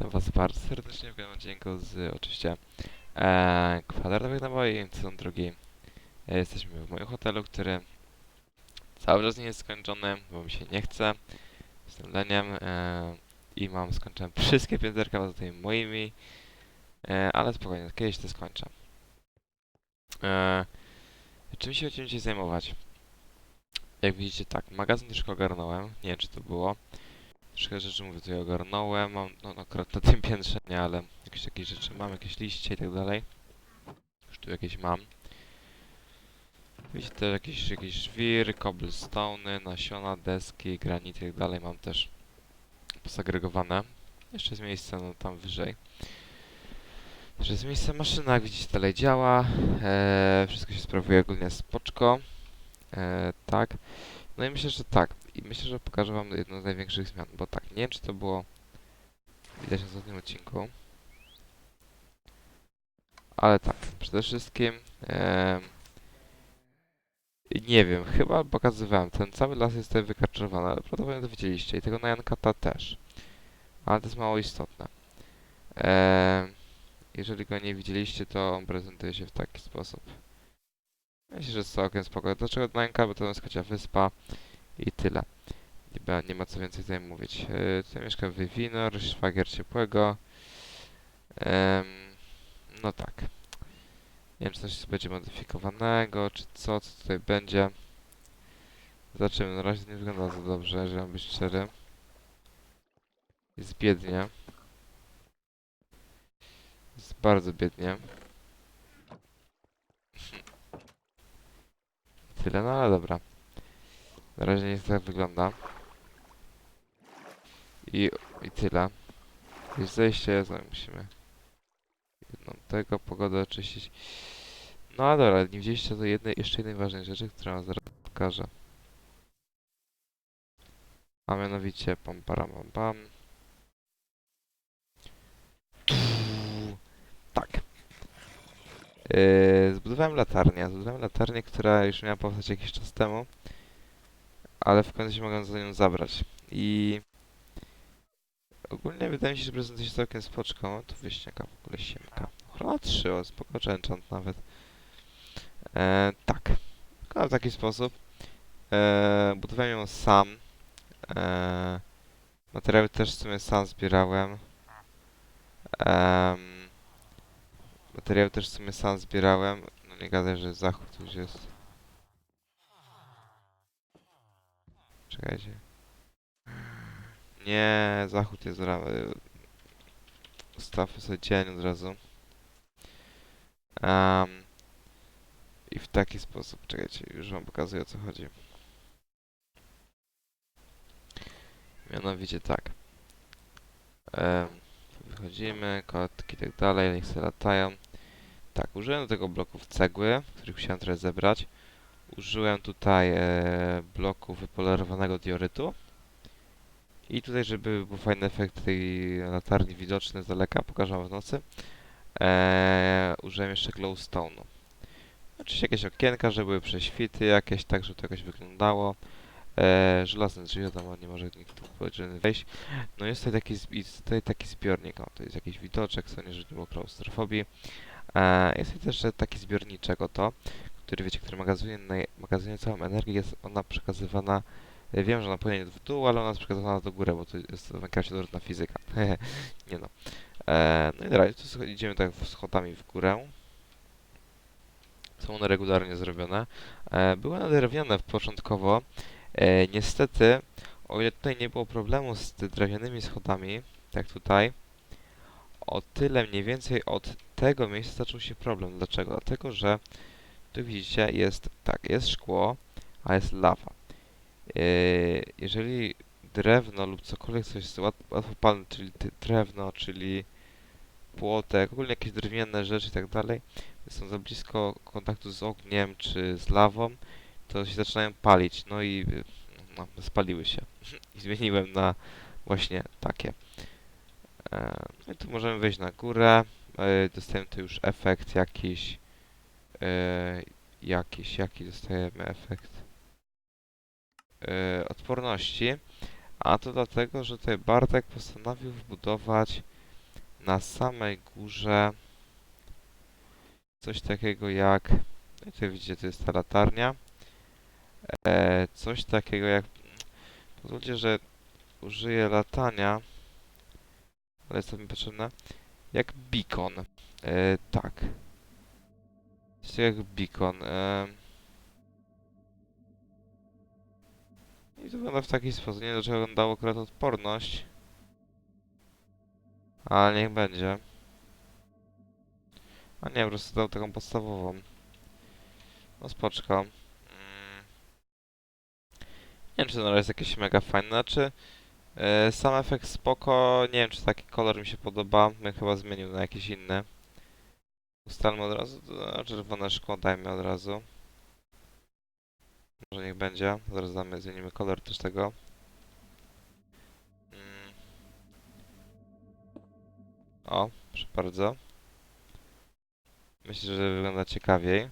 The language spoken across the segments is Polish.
Witam Was bardzo serdecznie w kolejnym odcinku z oczywiście e, kwadratowych naboi, sezon drugi. E, jesteśmy w moim hotelu, który cały czas nie jest skończony, bo mi się nie chce. Jestem leniem e, i mam skończyłem wszystkie pięterka poza tymi moimi, e, ale spokojnie, kiedyś to skończę. E, czym się będziemy dzisiaj zajmować? Jak widzicie tak, magazyn troszkę ogarnąłem, nie wiem czy to było. Troszkę rzeczy mówię tutaj ogarnąłem, mam, no, no akurat na tym piętrze nie, ale jakieś takie rzeczy mam, jakieś liście i tak dalej. Już tu jakieś mam. Widzicie też jakieś, jakieś żwir, cobblestone'y, nasiona, deski, granity i tak dalej mam też posagregowane. Jeszcze jest miejsce no, tam wyżej. Jeszcze jest miejsce maszyna, jak widzicie dalej działa. Eee, wszystko się sprawuje ogólnie spoczko. Eee, tak. No i myślę, że tak. I myślę, że pokażę wam jedną z największych zmian, bo tak, nie wiem czy to było widać na ostatnim odcinku. Ale tak, przede wszystkim nie wiem, chyba pokazywałem, ten cały las jest tutaj wykarczowany, ale prawdopodobnie to widzieliście i tego na Jankata też. Ale to jest mało istotne. Jeżeli go nie widzieliście, to on prezentuje się w taki sposób. Myślę, że jest całkiem spoko. Dlaczego na Janka? Bo to jest Kocia Wyspa. I tyle. Nie, ba- nie ma co więcej tutaj mówić. Yy, tutaj mieszka Wywinor, szwagier ciepłego. Em, no tak. Nie wiem, czy coś będzie modyfikowanego, czy co, co tutaj będzie. Zobaczymy, na razie nie wygląda za dobrze, mam być szczery. Jest biednie. Jest bardzo biednie. Tyle, no ale dobra. Na razie niech tak wygląda. I, i tyle. Jest zejście, to musimy jedną tego pogodę oczyścić. No ale dobra, nie widzieliście to jednej, jeszcze jednej ważnej rzeczy, którą zaraz pokażę. A mianowicie pam param pam pam. Tak. Yy, zbudowałem latarnię. Zbudowałem latarnię, która już miała powstać jakiś czas temu ale w końcu się mogę za nią zabrać. I ogólnie wydaje mi się, że prezentuje się całkiem spoczko. O, tu wieśniaka w ogóle siemka. Ochrona 3, o, spoko, enchant nawet. E, tak. W taki sposób. E, budowałem ją sam. E, materiały też w sumie sam zbierałem. Em, materiały też w sumie sam zbierałem. No nie gadaj, że zachód już jest. Czekajcie. Nie, zachód jest rano. Ustawmy sobie dzień od razu. Em, I w taki sposób, czekajcie, już wam pokazuję o co chodzi. Mianowicie tak. Em, wychodzimy, kotki i tak dalej, niech sobie latają. Tak, użyłem do tego bloków cegły, których chciałem trochę zebrać. Użyłem tutaj e, bloku wypolerowanego diorytu. I tutaj, żeby był fajny efekt tej latarni widoczny z daleka, pokażę wam w nocy, e, użyłem jeszcze glowstone'u. Oczywiście jakieś okienka, żeby były prześwity jakieś, tak żeby to jakoś wyglądało. E, żelazne drzwi, wiadomo, nie może nikt wejść. No jest tutaj taki, jest tutaj taki zbiornik, o, to jest jakiś widoczek, co nie, żeby nie było klaustrofobii. E, jest tutaj też taki zbiorniczek, oto, który wiecie, który magazynuje, magazynuje całą energię, jest ona przekazywana, ja wiem, że ona iść w dół, ale ona jest przekazywana do góry, bo to jest w Minecrafcie dorodna fizyka. nie no. E, no i dalej, tu idziemy tak schodami w górę. Są one regularnie zrobione. E, były one drewniane początkowo. E, niestety, o ile tutaj nie było problemu z drewnianymi schodami, tak tutaj, o tyle mniej więcej od tego miejsca zaczął się problem. Dlaczego? Dlatego, że tu widzicie, jest tak, jest szkło, a jest lawa. Yy, jeżeli drewno lub cokolwiek, co jest łat, łatwopalne, czyli drewno, czyli płotek, ogólnie jakieś drewniane rzeczy i tak dalej, są za blisko kontaktu z ogniem czy z lawą, to się zaczynają palić. No i no, spaliły się. I zmieniłem na właśnie takie. E, No i tu możemy wejść na górę. E, Dostajemy tu już efekt jakiś e, jakiś, jaki dostajemy efekt e, odporności. A to dlatego, że tutaj Bartek postanowił wbudować na samej górze coś takiego jak, jak tutaj widzicie, to jest ta latarnia. E, coś takiego jak, pozwólcie, że użyję latania, ale jest to mi potrzebne, jak beacon. E, tak. Takiego jak beacon. E, I to wygląda w taki sposób. Nie wiem, dlaczego on dał akurat odporność. Ale niech będzie. A nie, po prostu dał taką podstawową. No spoczko. Mm. Nie wiem, czy to jest jakieś mega fajne. Znaczy, e, sam efekt spoko. Nie wiem, czy taki kolor mi się podoba. Bym chyba zmienił na jakiś inny. Ustalmy od razu. Czerwone szkło dajmy od razu. Może niech będzie. Zaraz damy, zmienimy kolor też tego. Mm. O, proszę bardzo. Myślę, że wygląda ciekawiej.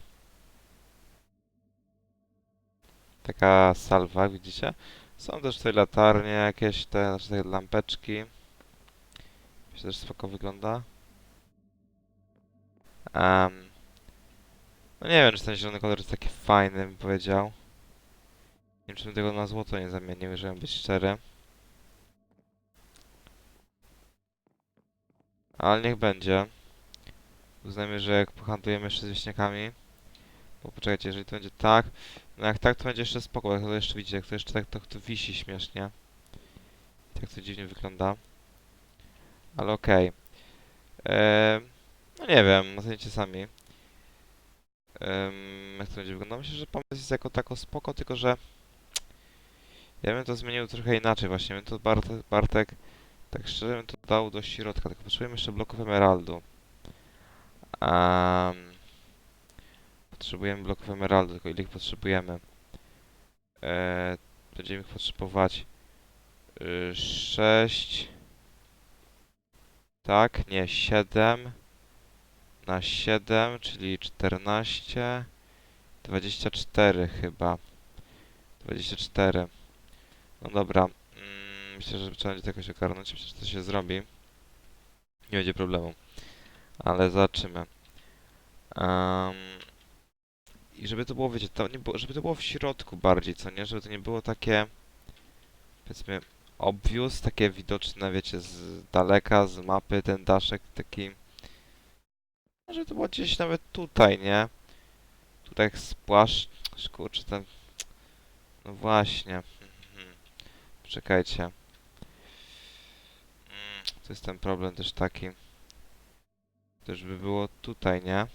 Taka salwa, widzicie? Są też tutaj latarnie jakieś, te, znaczy te lampeczki. Myślę, że spoko wygląda. Em, no nie wiem, czy ten zielony kolor jest taki fajny, bym powiedział. Nie wiem, czy bym tego na złoto nie zamienił, żeby być szczery. Ale niech będzie. Uznajmy, że jak pohandlujemy jeszcze z wieśniakami. Bo poczekajcie, jeżeli to będzie tak. No jak tak, to będzie jeszcze spoko. Jak to jeszcze widzicie, jak to jeszcze tak to, to wisi śmiesznie. Tak to dziwnie wygląda. Ale okej. Eee, no nie wiem, ocenicie sami. Em, jak to będzie wyglądało? Myślę, że pomysł jest jako tako spoko, tylko że ja bym to zmienił trochę inaczej właśnie. Bym to Bartek, Bartek tak szczerze bym to dał do środka, tylko potrzebujemy jeszcze bloków emeraldu. Um, potrzebujemy bloków emeraldu, tylko ile ich potrzebujemy? E, będziemy ich potrzebować y, 6 tak, nie, 7 na 7, czyli 14 24 chyba. 24 no dobra. Mm, myślę, że trzeba będzie to jakoś ogarnąć. Myślę, że to się zrobi. Nie będzie problemu. Ale zobaczymy. Um, i żeby to było, wiecie, to nie było, żeby to było w środku bardziej, co nie? Żeby to nie było takie, powiedzmy, obvious, takie widoczne, wiecie, z daleka, z mapy, ten daszek taki... Może to było gdzieś nawet tutaj, nie? Tutaj jak spłaszcz... Kurczę, ten... No właśnie. Czekajcie. To jest ten problem też taki. Też by było tutaj, nie?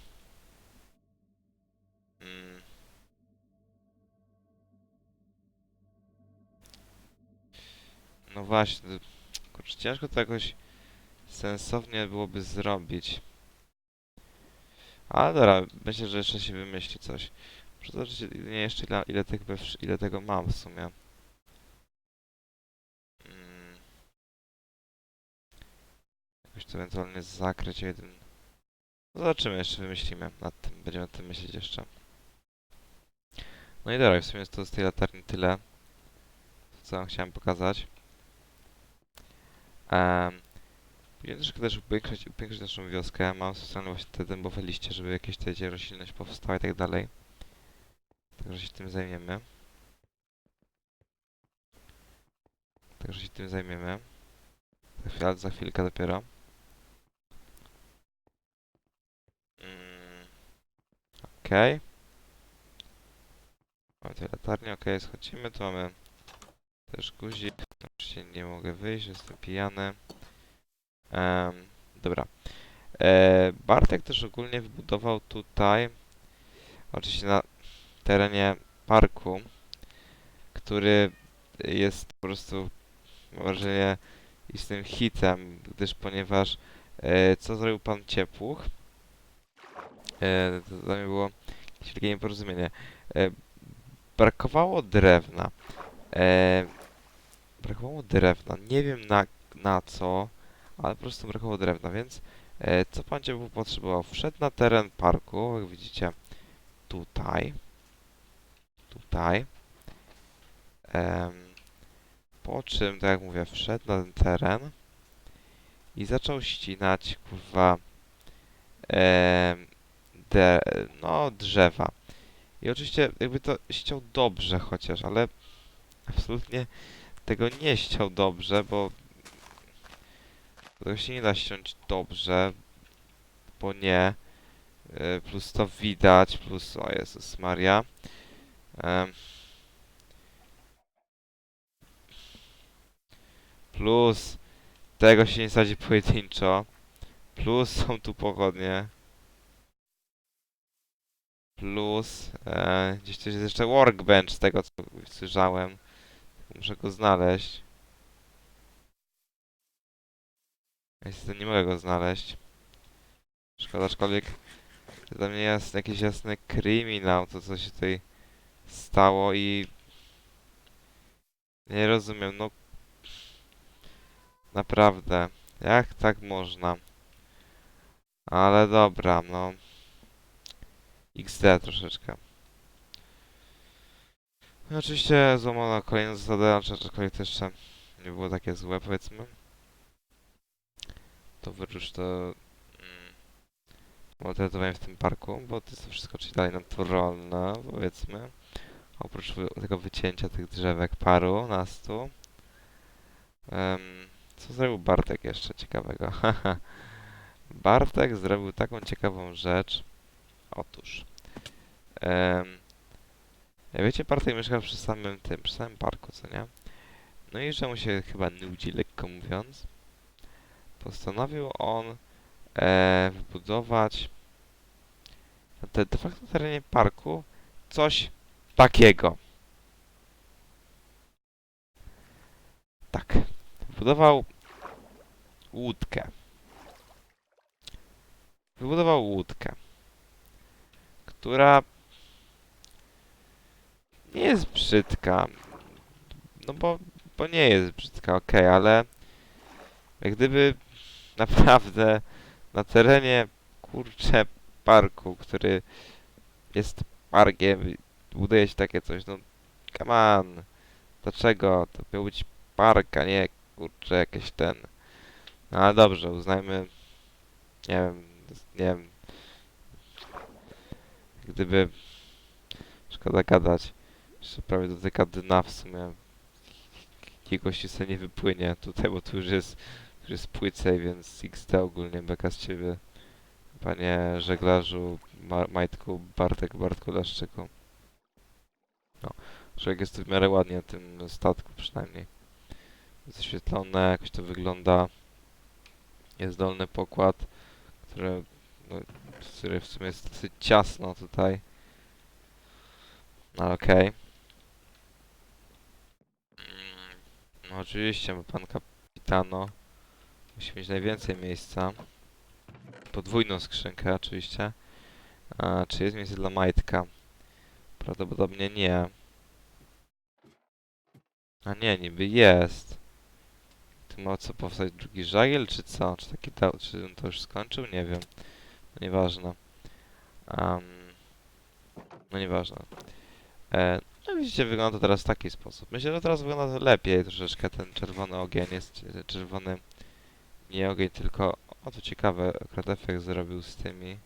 No właśnie, kurczę, ciężko to jakoś sensownie byłoby zrobić. Ale dobra, myślę, że jeszcze się wymyśli coś. Muszę zobaczyć nie jeszcze ile, ile, tych ile tego mam w sumie. Mm. Jakoś to ewentualnie zakryć jeden. No Zobaczymy, jeszcze wymyślimy nad tym. Będziemy nad tym myśleć jeszcze. No i dobra, w sumie to z tej latarni tyle, co wam chciałem pokazać. Um, Będziemy troszkę też upiększyć, naszą wioskę. Mam specjalne właśnie te dębowe liście, żeby jakieś tutaj roślinność powstała i tak dalej. Także się tym zajmiemy. Także się tym zajmiemy. Za, chwilę, za chwilkę dopiero. Mm. Okej. Mamy tutaj latarnię, okej, schodzimy, tu mamy też guzik. Oczywiście nie mogę wyjść, jestem pijany. Em, dobra. E, Bartek też ogólnie wybudował tutaj, oczywiście na terenie parku, który jest po prostu, wrażenie, istnym hitem, gdyż ponieważ e, co zrobił pan Ciepłuch? E, to dla mnie było jakieś wielkie nieporozumienie. E, brakowało drewna. E, brakowało drewna. Nie wiem na, na co, ale po prostu brakowało drewna, więc e, co pan Ciepłuch potrzebował? Wszedł na teren parku, jak widzicie, tutaj. Tutaj. Em, po czym, tak jak mówię, wszedł na ten teren i zaczął ścinać, kurwa, em, de, no, drzewa. I oczywiście jakby to ściął dobrze chociaż, ale absolutnie tego nie ściął dobrze, bo tego się nie da ściąć dobrze, bo nie. E, Plus to widać, plus, o Jezus Maria. Plus tego się nie sadzi pojedynczo. Plus są tu pochodnie. Plus e, gdzieś tu jest jeszcze workbench z tego co słyszałem. Muszę go znaleźć. Niestety nie mogę go znaleźć. Szkoda, aczkolwiek dla mnie jest jakiś jasny kryminał, to co się tutaj stało i nie rozumiem, no naprawdę, jak tak można? Ale dobra, no XD troszeczkę. No oczywiście złamano kolejną zasadę, aczkolwiek to jeszcze nie było takie złe powiedzmy. To wyrusz to Maltretowałem w tym parku, bo to jest wszystko czyli dalej naturalne, powiedzmy. Oprócz tego wycięcia tych drzewek paru, nastu. Um, co zrobił Bartek jeszcze ciekawego? Bartek zrobił taką ciekawą rzecz. Otóż. Um, jak wiecie, Bartek mieszka przy samym tym, przy samym parku, co nie? No i że mu się chyba nudzi, lekko mówiąc. Postanowił on e, wybudować na te, de facto terenie parku coś takiego. Tak. Wybudował łódkę. Wybudował łódkę, która nie jest brzydka. No bo, bo nie jest brzydka, okej, ale jak gdyby naprawdę na terenie kurcze parku, który jest parkiem, buduje się takie coś, no come on, dlaczego? To miał być park, a nie kurczę jakieś ten. No ale dobrze, uznajmy, nie wiem, nie wiem, gdyby, szkoda gadać, jeszcze prawie dotyka dna w sumie, jakiegoś sobie nie wypłynie tutaj, bo tu już jest jest płycej, więc XD ogólnie beka z ciebie. Panie żeglarzu, Ma Majtku, Bartek, Bartku, Leszczyku. No, człowiek jest w miarę ładnie na tym statku przynajmniej. Zaświetlone, jakoś to wygląda. Jest dolny pokład, który, no, który w sumie jest dosyć ciasno tutaj. Ale okej. Mm, No oczywiście, pan kapitano Musi mieć najwięcej miejsca. Podwójną skrzynkę oczywiście. A, czy jest miejsce dla majtka? Prawdopodobnie nie. A nie, niby jest. Tu ma co powstać drugi żagiel, czy co? Czy taki dał, czy on to już skończył? Nie wiem. No nieważne. Um, no nieważne. E, no widzicie, wygląda to teraz w taki sposób. Myślę, że teraz wygląda to lepiej troszeczkę. Ten czerwony ogień jest, czerwony nie ogień, tylko... O, to ciekawe, akurat efekt zrobił z tymi...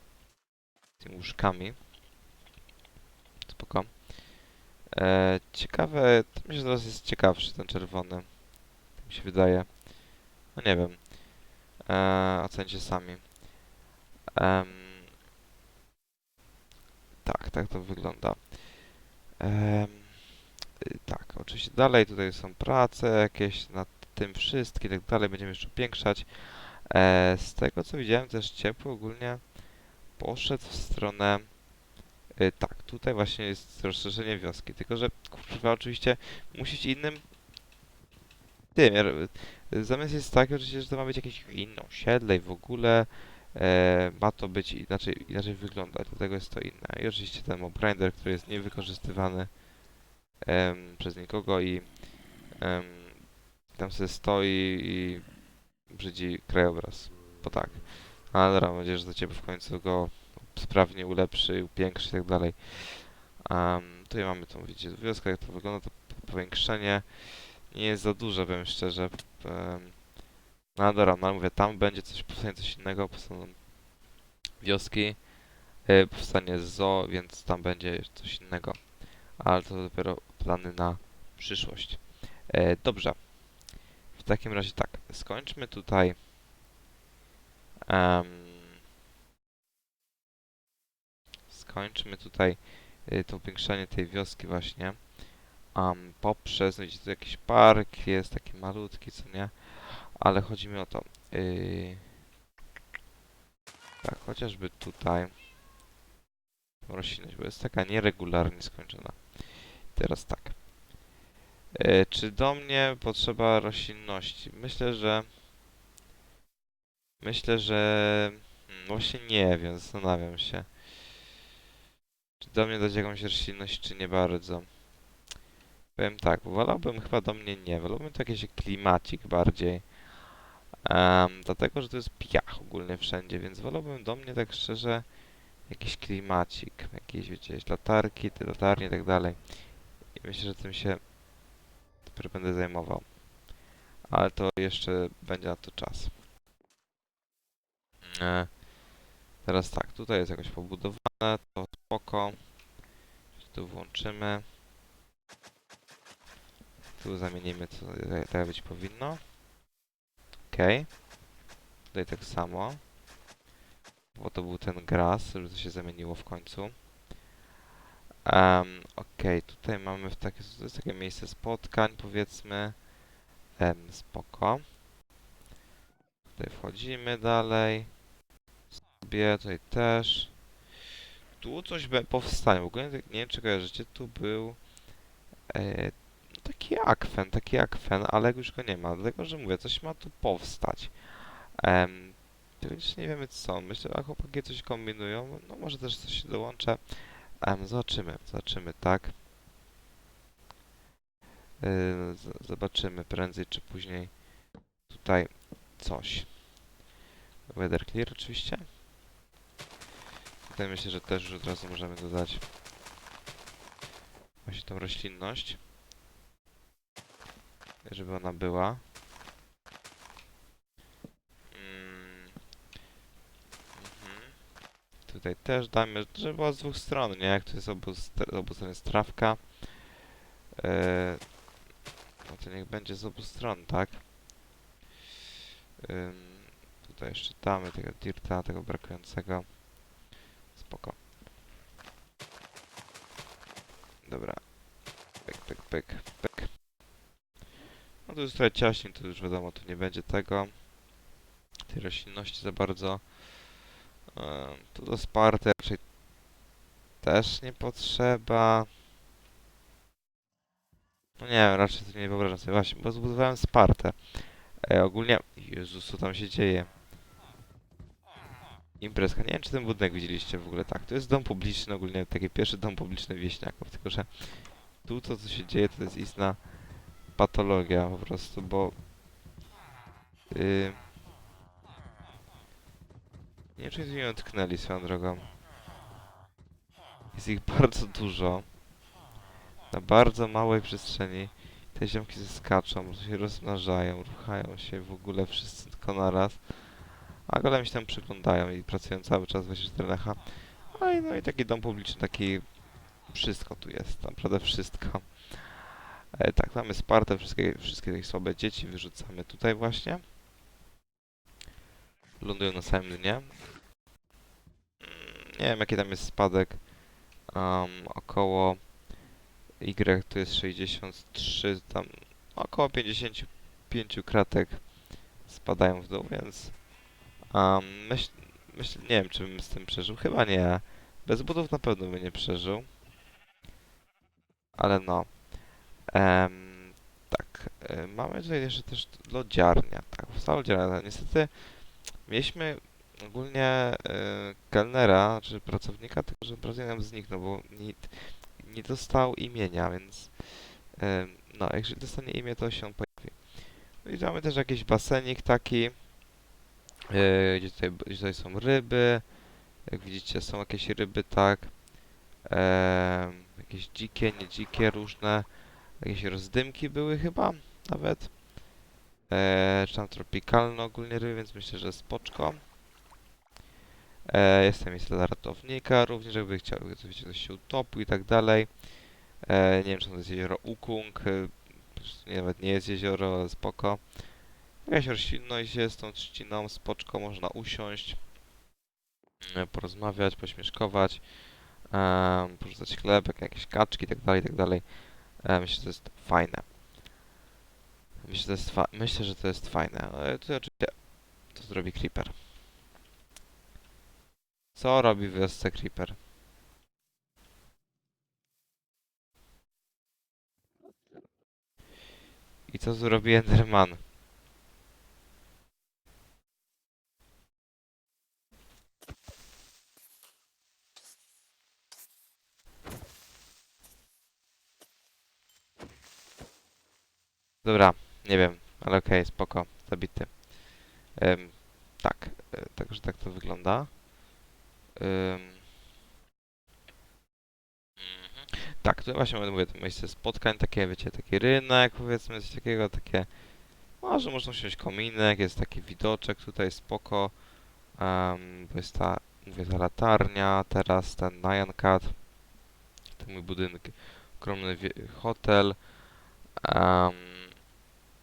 z tymi łóżkami. Spoko. E, ciekawe... To myślę, że teraz jest ciekawszy ten czerwony. Tak mi się wydaje. No nie wiem. E, ocencie sami. Tak, tak to wygląda. Y, tak, oczywiście dalej tutaj są prace jakieś nad tym wszystkim tak dalej. Będziemy jeszcze upiększać. E, z tego co widziałem też ciepło ogólnie poszedł w stronę e, tak, tutaj właśnie jest rozszerzenie wioski, tylko że kurwa oczywiście musi być innym tym. Zamysł jest taki oczywiście, że to ma być jakieś inne osiedle i w ogóle e, ma to być inaczej, inaczej wyglądać, dlatego jest to inne. I oczywiście ten mob grinder, który jest niewykorzystywany em, przez nikogo i em, tam sobie stoi i brzydzi krajobraz. Bo tak. Ale dobra, mam nadzieję, że do ciebie w końcu go sprawnie ulepszy, upiększy i tak dalej. Um, tutaj mamy tą, widzicie, wioskę, jak to wygląda, to powiększenie nie jest za duże, powiem szczerze. Um, No dobra, no mówię, tam będzie coś, powstanie coś innego, powstaną wioski, e, powstanie zoo, więc tam będzie coś innego. Ale to dopiero plany na przyszłość. E, dobrze. Takim razie tak, skończmy tutaj. em, skończmy tutaj y, to upiększanie tej wioski właśnie. Um, poprzez, no widzicie, tu jakiś park jest taki malutki, co nie? Ale chodzi mi o to. Yy, tak, chociażby tutaj. Roślinność, bo jest taka nieregularnie skończona. Teraz tak. Yy, czy do mnie potrzeba roślinności? Myślę, że... Myślę, że... Hmm, właśnie nie wiem, zastanawiam się. Czy do mnie dać jakąś roślinność, czy nie bardzo. Powiem tak, wolałbym chyba do mnie nie, wolałbym to jakiś klimacik bardziej. Em, dlatego, że to jest piach ogólnie wszędzie, więc wolałbym do mnie tak szczerze jakiś klimacik, jakieś wiecie, latarki, te latarnie i tak dalej. I myślę, że tym się dopiero będę zajmował. Ale to jeszcze będzie na to czas. E, teraz tak, tutaj jest jakoś pobudowane, to spoko. Tu włączymy. Tu zamienimy co tak- tak być powinno. Okej. Tutaj tak samo. Bo to był ten gras, że to się zamieniło w końcu. Um, Okej, tutaj mamy w takie, jest takie miejsce spotkań, powiedzmy. Um, spoko. Tutaj wchodzimy dalej. Sobie, tutaj też. Tu coś powstanie. W ogóle nie wiem, czy kojarzycie, tu był e, taki akwen, taki akwen, ale już go nie ma, dlatego że mówię, coś ma tu powstać. Um, jeszcze nie wiemy co, myślę, że chłopaki coś kombinują, no może też coś się dołączę. Em, zobaczymy, zobaczymy, tak. Yy, zobaczymy prędzej czy później tutaj coś. Weather clear oczywiście. Tutaj myślę, że też już od razu możemy dodać właśnie tą roślinność żeby ona była. Tutaj też damy, żeby była z dwóch stron, nie? Jak to jest obu, z obu stron jest trawka. Eee, no to niech będzie z obu stron, tak? Tutaj jeszcze damy tego dirta, tego brakującego. Spoko. Dobra. Pyk, pyk, pyk, pyk. No to jest trochę ciaśniej, to już wiadomo, tu nie będzie tego. Tej roślinności za bardzo. Tu do Sparty raczej też nie potrzeba. No nie wiem, raczej to nie wyobrażam sobie. Właśnie, bo zbudowałem Spartę. E, ogólnie... Jezus, co tam się dzieje? Imprezka. Nie wiem, czy ten budynek widzieliście w ogóle. Tak, to jest dom publiczny, ogólnie taki pierwszy dom publiczny wieśniaków. Tylko, że tu to, co się dzieje, to jest istna patologia po prostu, bo... Yy, nie czy nie utknęli swoją drogą. Jest ich bardzo dużo. Na bardzo małej przestrzeni. Te ziomki zeskaczą, się rozmnażają, ruchają się w ogóle wszyscy tylko naraz. A golem się tam przyglądają i pracują cały czas 24 na H. No i, taki dom publiczny, taki... Wszystko tu jest, naprawdę wszystko. E, tak, mamy Spartę, wszystkie, wszystkie te słabe dzieci wyrzucamy tutaj właśnie. Lądują na samym dnie. Mm, Nie wiem, jaki tam jest spadek. Um, około Y to jest 63, tam około 55 kratek spadają w dół, więc um, myśl, myśl, nie wiem, czy bym z tym przeżył. Chyba nie. Bez budów na pewno by nie przeżył. Ale no. Em, tak, e, mamy tutaj jeszcze też lodziarnia. Tak, powstała lodziarnia. Niestety mieliśmy ogólnie e, kelnera, czy pracownika, tylko że nam zniknął, bo nie, nie dostał imienia, więc em, no, jeżeli dostanie imię, to się pojawi. No i mamy też jakiś basenik taki, e, gdzie, tutaj, gdzie tutaj są ryby. Jak widzicie, są jakieś ryby, tak. Em, jakieś dzikie, nie dzikie, różne. Jakieś rozdymki były chyba nawet. E, czy tam tropikalne ogólnie ryby, więc myślę, że spoczko. E, jestem miejsce dla ratownika, również jakby chciał, to wiecie, ktoś się utopił i tak dalej. E, nie wiem, czy to jest jezioro Ukung, e, nawet nie jest jezioro, ale spoko. Jakaś roślinność jest tą trzciną, spoczko, można usiąść, e, porozmawiać, pośmieszkować, e, porzucać chlebek, jakieś kaczki i tak dalej, tak dalej. E, myślę, że to jest fajne. Myślę, że to jest, myślę, że to jest fajne. Ale tutaj oczywiście to zrobi Creeper. Co robi w wiosce Creeper? I co zrobi Enderman? Dobra, nie wiem, ale okej, spoko, zabity. Em, tak, e, także tak to wygląda. Mhm. Tak, tu właśnie mówię, to miejsce spotkań, takie wiecie, taki rynek, powiedzmy, coś takiego, takie, może można wziąć kominek, jest taki widoczek tutaj, spoko, um, bo jest ta, mówię, ta latarnia, teraz ten Nyan Cat, ten mój budynek, ogromny hotel, um,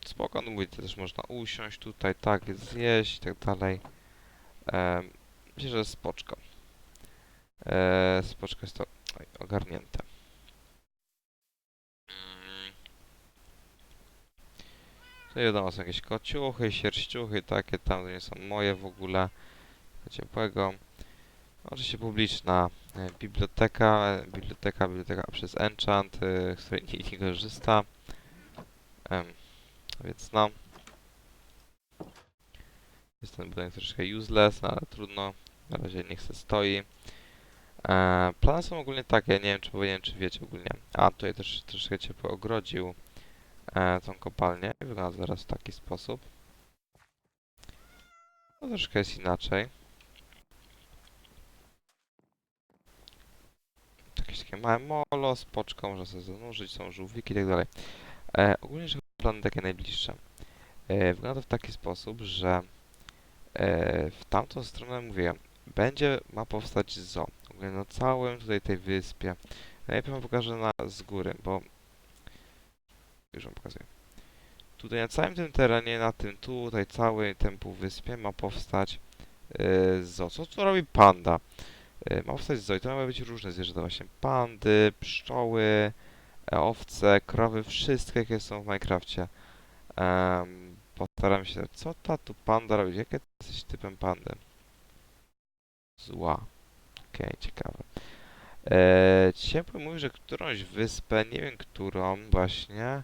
spoko, no mówię, też można usiąść tutaj, tak, zjeść i tak dalej, um, myślę, że spoczko. Eee, spoczko jest to oj, ogarnięte. Mm. To wiadomo, są jakieś kociuchy, sierściuchy, takie tam, to nie są moje w ogóle. Ciepłego. Oczywiście publiczna e, biblioteka, e, biblioteka, biblioteka przez Enchant, e, z której nikt nie korzysta. Em, więc no. Jest ten budynek troszkę useless, no ale trudno. Na razie niech se stoi. E, plany są ogólnie takie, nie wiem czy powinien, czy wiecie ogólnie. A, tutaj też troszkę ciepło ogrodził e, tą kopalnię. Wygląda zaraz w taki sposób. No troszkę jest inaczej. Jakieś takie małe molo, spoczko, można sobie zanurzyć, są żółwiki i tak dalej. E, ogólnie, że plany takie najbliższe. E, wygląda to w taki sposób, że e, w tamtą stronę mówiłem, będzie, ma powstać zoo. Na całym tutaj tej wyspie. Najpierw wam pokażę na, z góry, bo już wam pokazuję. Tutaj na całym tym terenie, na tym tutaj całej tym półwyspie ma powstać yy, zoo. Co tu robi panda? Ma powstać zoo i to mają być różne zwierzęta właśnie. Pandy, pszczoły, owce, krowy, wszystkie jakie są w Minecrafcie. Um, postaram się, co ta tu panda robi? Jakie ty jesteś typem pandy? Zła. Okej, ciekawe. Eee, Ciepły mówi, że którąś wyspę, nie wiem którą właśnie.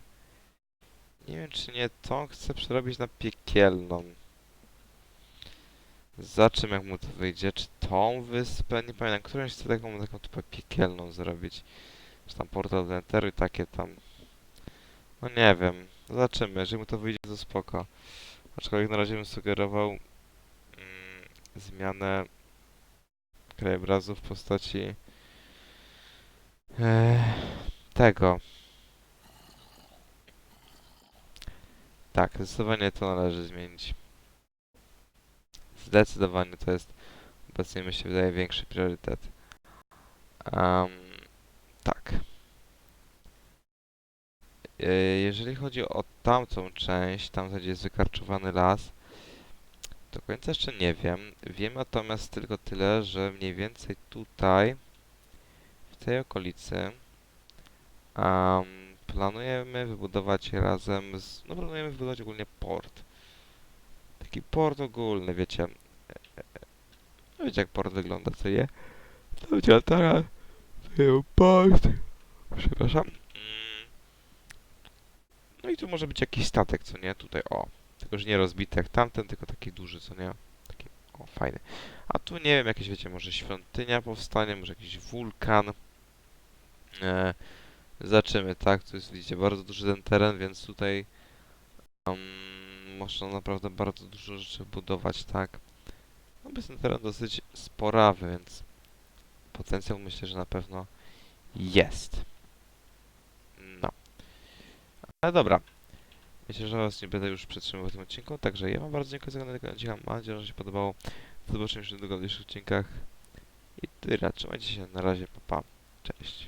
Nie wiem, czy nie tą chce przerobić na piekielną. Za czym jak mu to wyjdzie? Czy tą wyspę? Nie pamiętam, którąś chce taką, taką typę piekielną zrobić. Czy tam portal do Enteru i takie tam. No nie wiem. Zobaczymy. Jeżeli mu to wyjdzie, to spoko. Aczkolwiek na razie bym sugerował mm, zmianę krajobrazu w postaci e, tego. Tak, zdecydowanie to należy zmienić. Zdecydowanie to jest obecnie mi się wydaje większy priorytet. Em, tak. E, jeżeli chodzi o tamtą część, tam gdzie jest wykarczowany las, do końca jeszcze nie wiem. Wiem natomiast tylko tyle, że mniej więcej tutaj, w tej okolicy, um, planujemy wybudować razem z... No planujemy wybudować ogólnie port. Taki port ogólny, wiecie. E, e. No wiecie jak port wygląda, co je? To będzie altara. Port. Przepraszam. No i tu może być jakiś statek, co nie? Tutaj, o. Tylko, że nie rozbity jak tamten, tylko taki duży, co nie? Taki, o, fajny. A tu nie wiem, jakieś, wiecie, może świątynia powstanie, może jakiś wulkan. E, zobaczymy, tak? Tu jest, widzicie, bardzo duży ten teren, więc tutaj um, można naprawdę bardzo dużo rzeczy budować, tak? No, jest ten teren dosyć sporawy, więc potencjał myślę, że na pewno jest. No. Ale dobra. Myślę, że was nie będę już przetrzymywał w tym odcinku, także ja wam bardzo dziękuję za oglądanie odcinka. Mam nadzieję, że się podobało. Do zobaczenia niedługo w dalszych odcinkach. I tyle, trzymajcie się, na razie, pa pa. Cześć.